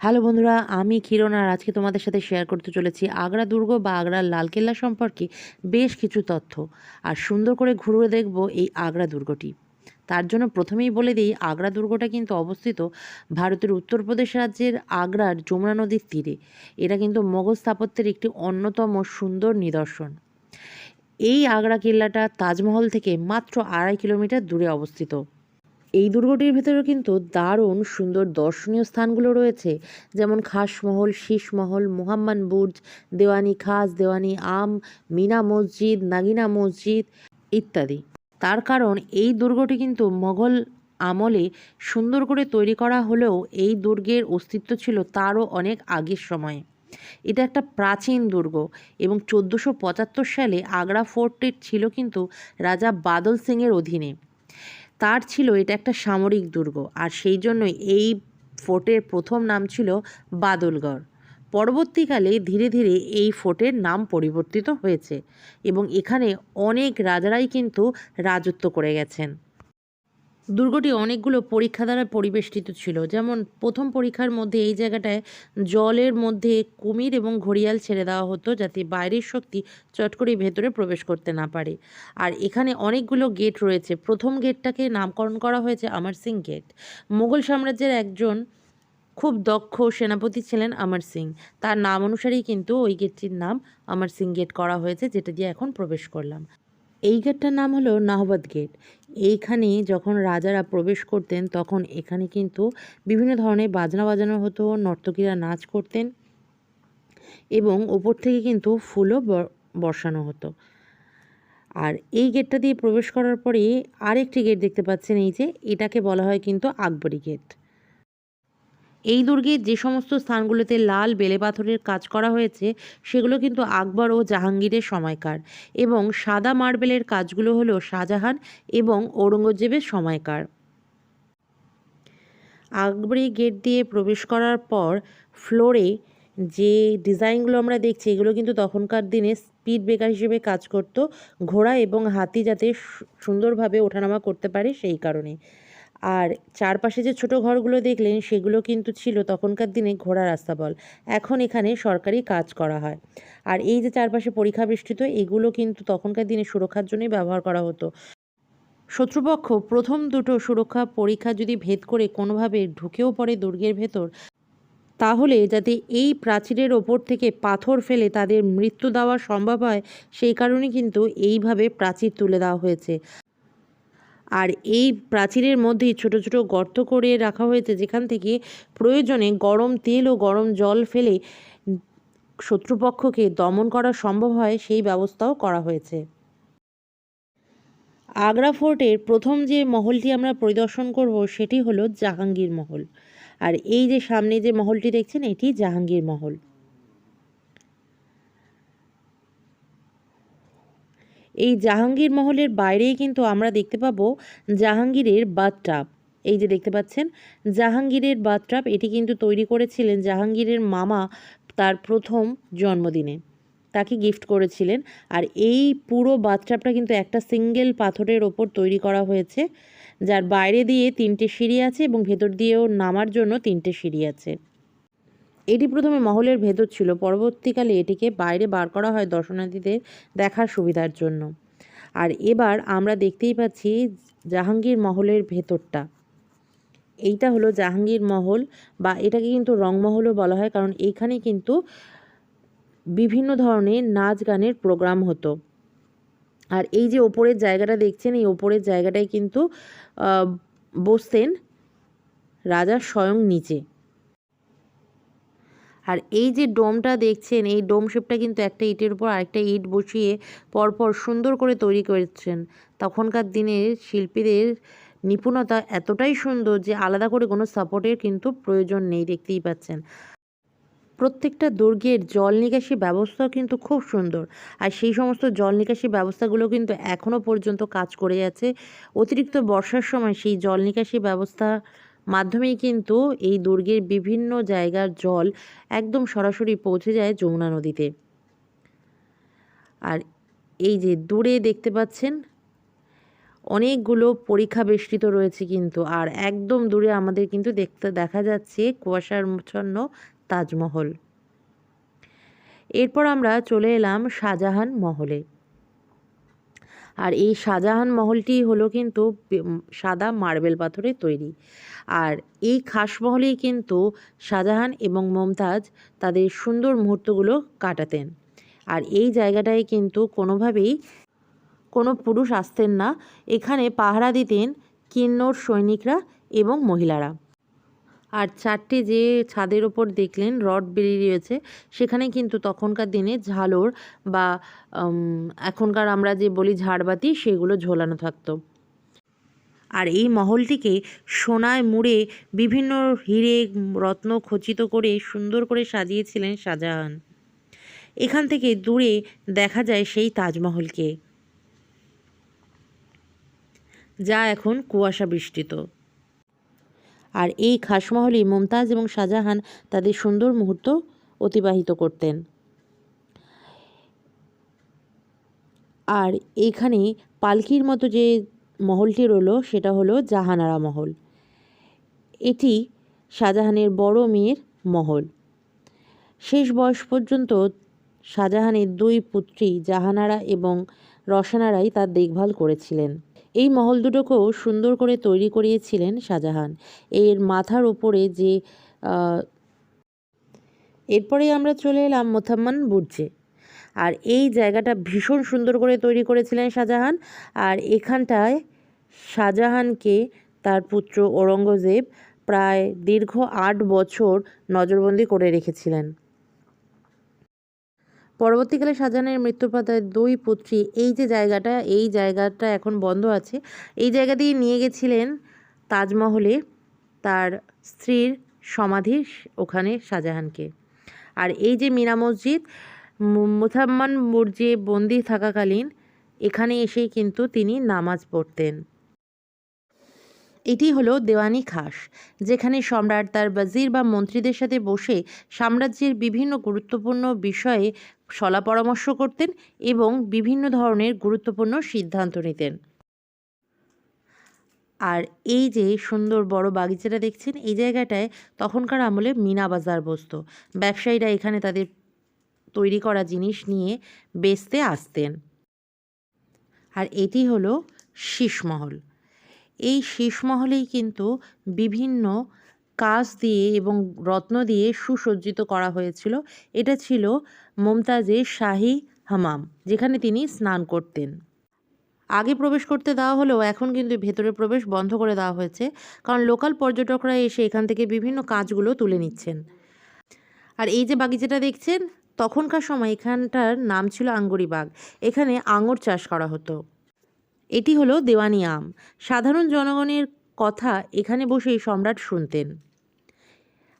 Hello বন্ধুরা, আমি কিরণ আর আজকে তোমাদের সাথে শেয়ার করতে চলেছি আগ্রা দুর্গ বা আগ্রার লালকেল্লা সম্পর্কে বেশ কিছু তথ্য। আর সুন্দর করে ঘুরে দেখব এই আগ্রা দুর্গটি। তার জন্য প্রথমেই বলে দিই, আগ্রা দুর্গটা কিন্তু অবস্থিত ভারতের উত্তরপ্রদেশ রাজ্যের আগ্রার যমুনা নদীর তীরে। এটা কিন্তু মোগল স্থাপত্যের একটি অন্যতম সুন্দর নিদর্শন। এই আগ্রা কেল্লাটা তাজমহল থেকে মাত্র আড়াই কিলোমিটার দূরে অবস্থিত। এই দুর্গটির ভেতরে কিন্তু দারুণ সুন্দর দর্শনীয় স্থানগুলো রয়েছে, যেমন খাসমহল, শীষমহল মুহাম্মান বুর্জ, দেওয়ানি খাস, দেওয়ানি আম, মিনা মসজিদ, নাগিনা মসজিদ ইত্যাদি। তার কারণ এই দুর্গটি কিন্তু মোঘল আমলে সুন্দর করে তৈরি করা হলেও এই দুর্গের অস্তিত্ব ছিল তারও অনেক আগের সময়ে। এটা একটা প্রাচীন দুর্গ এবং চোদ্দোশো সালে আগ্রা ফোর্টের ছিল কিন্তু রাজা বাদল সিংয়ের অধীনে। তার ছিল এটা একটা সামরিক দুর্গ, আর সেই জন্যই এই ফোর্টের প্রথম নাম ছিল বাদলগড়। পরবর্তীকালে ধীরে ধীরে এই ফোর্টের নাম পরিবর্তিত হয়েছে এবং এখানে অনেক রাজারাই কিন্তু রাজত্ব করে গেছেন। দুর্গটি অনেকগুলো পরীক্ষা দ্বারা পরিবেষ্টিত ছিল। যেমন, প্রথম পরীক্ষার মধ্যে এই জায়গাটায় জলের মধ্যে কুমির এবং ঘড়িয়াল ছেড়ে দেওয়া হতো যাতে বাইরের শক্তি চট করে ভেতরে প্রবেশ করতে না পারে। আর এখানে অনেকগুলো গেট রয়েছে। প্রথম গেটটাকে নামকরণ করা হয়েছে আমার সিং গেট। মুঘল সাম্রাজ্যের একজন খুব দক্ষ সেনাপতি ছিলেন অমর সিং। তার নাম অনুসারেই কিন্তু ওই গেটটির নাম আমার সিং গেট করা হয়েছে, যেটা দিয়ে এখন প্রবেশ করলাম। এই গেটটার নাম হলো নাহবাদ গেট। এইখানে যখন রাজারা প্রবেশ করতেন, তখন এখানে কিন্তু বিভিন্ন ধরনের বাজনা বাজানো হতো, নর্তকীরা নাচ করতেন এবং ওপর থেকে কিন্তু ফুলও ব- বর্ষানো হতো। আর এই গেটটা দিয়ে প্রবেশ করার পরে আরেকটি গেট দেখতে পাচ্ছেন, এই যে এটাকে বলা হয় কিন্তু আকবরী গেট। এই দুর্গের যে সমস্ত স্থানগুলোতে লাল বেলে পাথরের কাজ করা হয়েছে, সেগুলো কিন্তু আকবর ও জাহাঙ্গীরের সময়কার এবং সাদা মার্বেলের কাজগুলো হলো শাহজাহান এবং ঔরঙ্গজেবের সময়কার। আকবরী গেট দিয়ে প্রবেশ করার পর ফ্লোরে যে ডিজাইনগুলো আমরা দেখছি, এগুলো কিন্তু তখনকার দিনে স্পিড ব্রেকার হিসেবে কাজ করতো, ঘোড়া এবং হাতি যাতে সুন্দরভাবে ওঠানামা করতে পারে সেই কারণে। আর চারপাশে যে ছোট ঘরগুলো দেখলেন, সেগুলো কিন্তু ছিল তখনকার দিনে ঘোড়ার আস্তাবল এখন এখানে সরকারি কাজ করা হয়। আর এই যে চারপাশে পরীক্ষা বেষ্টিত, এগুলো কিন্তু তখনকার দিনে সুরক্ষার জন্যই ব্যবহার করা হতো। শত্রুপক্ষ প্রথম দুটো সুরক্ষা পরীক্ষা যদি ভেদ করে কোনোভাবে ঢুকেও পড়ে দুর্গের ভেতর, তাহলে যাতে এই প্রাচীরের ওপর থেকে পাথর ফেলে তাদের মৃত্যু দেওয়া সম্ভব হয়, সেই কারণে কিন্তু এইভাবে প্রাচীর তুলে দেওয়া হয়েছে। আর এই প্রাচীরের মধ্যেই ছোট ছোট গর্ত করে রাখা হয়েছে, যেখান থেকে প্রয়োজনে গরম তেল ও গরম জল ফেলে শত্রুপক্ষকে দমন করা সম্ভব হয়, সেই ব্যবস্থাও করা হয়েছে। আগ্রা ফোর্টের প্রথম যে মহলটি আমরা পরিদর্শন করব, সেটি হলো জাহাঙ্গীর মহল। আর এই যে সামনে যে মহলটি দেখছেন, এটি জাহাঙ্গীর মহল। এই জাহাঙ্গীর মহলের বাইরেই কিন্তু আমরা দেখতে পাবো জাহাঙ্গীরের বাথটাব এই যে দেখতে পাচ্ছেন, জাহাঙ্গীরের বাথটাব এটি কিন্তু তৈরি করেছিলেন জাহাঙ্গীরের মামা তার প্রথম জন্মদিনে। তাকে গিফট করেছিলেন। আর এই পুরো বাথটাবটা কিন্তু একটা সিঙ্গেল পাথরের ওপর তৈরি করা হয়েছে, যার বাইরে দিয়ে তিনটে সিঁড়ি আছে এবং ভেতর দিয়েও নামার জন্য তিনটে সিঁড়ি আছে। এটি প্রথমে মহলের ভেতর ছিল। পরবর্তীকালে এটিকে বাইরে বার করা হয় দর্শনার্থীদের দেখার সুবিধার জন্য। আর এবার আমরা দেখতেই পাচ্ছি জাহাঙ্গীর মহলের ভেতরটা। এইটা হলো জাহাঙ্গীর মহল বা এটাকে কিন্তু রংমহলও বলা হয় কারণ এইখানে কিন্তু বিভিন্ন ধরনের নাচ গানের প্রোগ্রাম হতো। আর এই যে ওপরের জায়গাটা দেখছেন, এই ওপরের জায়গাটায় কিন্তু বসতেন রাজা স্বয়ং নিচে। আর এই যে ডোমটা দেখছেন, এই ডোম শেপটা কিন্তু একটা ইটের উপর আরেকটা ইট বসিয়ে পরপর সুন্দর করে তৈরি করেছেন। তখনকার দিনের শিল্পীদের নিপুণতা এতটাই সুন্দর যে আলাদা করে কোনো সাপোর্টের কিন্তু প্রয়োজন নেই, দেখতেই পাচ্ছেন। প্রত্যেকটা দুর্গের জল নিকাশি ব্যবস্থাও কিন্তু খুব সুন্দর। আর সেই সমস্ত জল নিকাশি ব্যবস্থাগুলো কিন্তু এখনও পর্যন্ত কাজ করে যাচ্ছে অতিরিক্ত বর্ষার সময় সেই জল নিকাশি ব্যবস্থা মাধ্যমেই কিন্তু এই দুর্গের বিভিন্ন জায়গার জল একদম সরাসরি পৌঁছে যায় যমুনা নদীতে। আর এই যে দূরে দেখতে পাচ্ছেন, অনেকগুলো পরীক্ষা বেষ্টিত রয়েছে কিন্তু, আর একদম দূরে আমাদের কিন্তু দেখতে, দেখা যাচ্ছে কুয়াশার ছন্ন তাজমহল। এরপর আমরা চলে এলাম শাহজাহান মহলে। আর এই শাহজাহান মহলটি হলো কিন্তু সাদা মার্বেল পাথরে তৈরি। আর এই খাসমহলেই কিন্তু শাহজাহান এবং মমতাজ তাদের সুন্দর মুহূর্তগুলো কাটাতেন। আর এই জায়গাটায় কিন্তু কোনোভাবেই কোনো পুরুষ আসতেন না। এখানে পাহারা দিতেন কিন্নর সৈনিকরা এবং মহিলারা। আর চারটে যে ছাদের ওপর দেখলেন রড বেরিয়ে রয়েছে সেখানে কিন্তু তখনকার দিনে ঝালর বা এখনকার আমরা যে বলি ঝাড়বাতি, সেগুলো ঝোলানো থাকতো। আর এই মহলটিকে সোনায় মুড়ে বিভিন্ন হিরে, রত্ন খচিত করে সুন্দর করে সাজিয়েছিলেন শাহজাহান। এখান থেকে দূরে দেখা যায় সেই তাজমহলকে, যা এখন কুয়াশা বৃষ্টিত আর এই খাসমহলই মুমতাজ এবং শাহজাহান তাদের সুন্দর মুহূর্ত অতিবাহিত করতেন। আর এইখানে পালকির মতো যে মহলটি রইল, সেটা হলো জাহানারা মহল। এটি শাহজাহানের বড় মেয়ের মহল। শেষ বয়স পর্যন্ত শাহজাহানের দুই পুত্রী জাহানারা এবং রসানারাই তার দেখভাল করেছিলেন। এই মহল দুটোকেও সুন্দর করে তৈরি করিয়েছিলেন শাহজাহান। এর মাথার উপরে যে এরপরে আমরা চলে এলাম মোথাম্মান বুর্জে। আর এই জায়গাটা ভীষণ সুন্দর করে তৈরি করেছিলেন শাহজাহান। আর এখানটায় শাহজাহানকে তার পুত্র ঔরঙ্গজেব প্রায় দীর্ঘ আট বছর নজরবন্দি করে রেখেছিলেন। পরবর্তীকালে শাহজাহানের মৃত্যুর দুই পুত্রী, এই যে জায়গাটা, এই জায়গাটা এখন বন্ধ আছে। এই জায়গা দিয়ে নিয়ে গেছিলেন তাজমহলে তার স্ত্রীর সমাধি ওখানে শাহজাহানকে। আর এই যে মীনা মসজিদ মুথাম্মান মুরজে বন্দি থাকাকালীন এখানে এসেই কিন্তু তিনি নামাজ পড়তেন। এটি হলো দেওয়ানি খাস, যেখানে সম্রাট, তার বাজির বা মন্ত্রীদের সাথে বসে সাম্রাজ্যের বিভিন্ন গুরুত্বপূর্ণ বিষয়ে সলা পরামর্শ করতেন এবং বিভিন্ন ধরনের গুরুত্বপূর্ণ সিদ্ধান্ত নিতেন। আর এই যে সুন্দর বড় বাগিচাটা দেখছেন, এই জায়গাটায় তখনকার আমলে মিনা বাজার বসতো। ব্যবসায়ীরা এখানে তাদের তৈরি করা জিনিস নিয়ে বেচতে আসতেন। আর এটি হলো শীষমহল। এই শীষমহলেই কিন্তু বিভিন্ন কাঁচ দিয়ে এবং রত্ন দিয়ে সুসজ্জিত করা হয়েছিল। এটা ছিল মমতাজের শাহী হামাম, যেখানে তিনি স্নান করতেন। আগে প্রবেশ করতে দেওয়া হলেও এখন কিন্তু ভেতরে প্রবেশ বন্ধ করে দেওয়া হয়েছে, কারণ লোকাল পর্যটকরা এসে এখান থেকে বিভিন্ন কাজগুলো তুলে নিচ্ছেন। আর এই যে বাগিচাটা দেখছেন, তখনকার সময় এখানটার নাম ছিল আঙ্গুরিবাগ এখানে আঙুর চাষ করা হতো। এটি হলো দেওয়ানি আম। সাধারণ জনগণের কথা এখানে বসেই সম্রাট শুনতেন।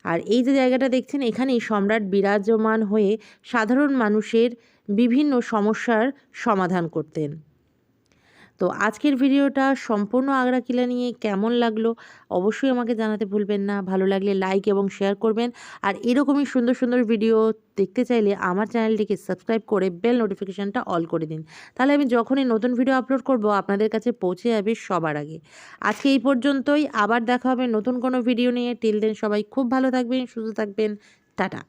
আর এই যে জায়গাটা দেখছেন, এখানেই সম্রাট বিরাজমান হয়ে সাধারণ মানুষের বিভিন্ন সমস্যার সমাধান করতেন। তো আজকের ভিডিওটা সম্পূর্ণ আগ্রা কিলা নিয়ে কেমন লাগল? অবশ্যই আমাকে জানাতে ভুলবেন না। ভালো লাগলে লাইক এবং শেয়ার করবেন। আর এরকমই সুন্দর সুন্দর ভিডিও দেখতে চাইলে আমার চ্যানেলটিকে সাবস্ক্রাইব করে বেল নোটিফিকেশানটা অল করে দিন। তাহলে আমি যখনই নতুন ভিডিও আপলোড করব, আপনাদের কাছে পৌঁছে যাবে সবার আগে। আজকে এই পর্যন্তই। আবার দেখা হবে নতুন কোনো ভিডিও নিয়ে। টিল দেন সবাই খুব ভালো থাকবেন, সুস্থ থাকবেন। টাটা।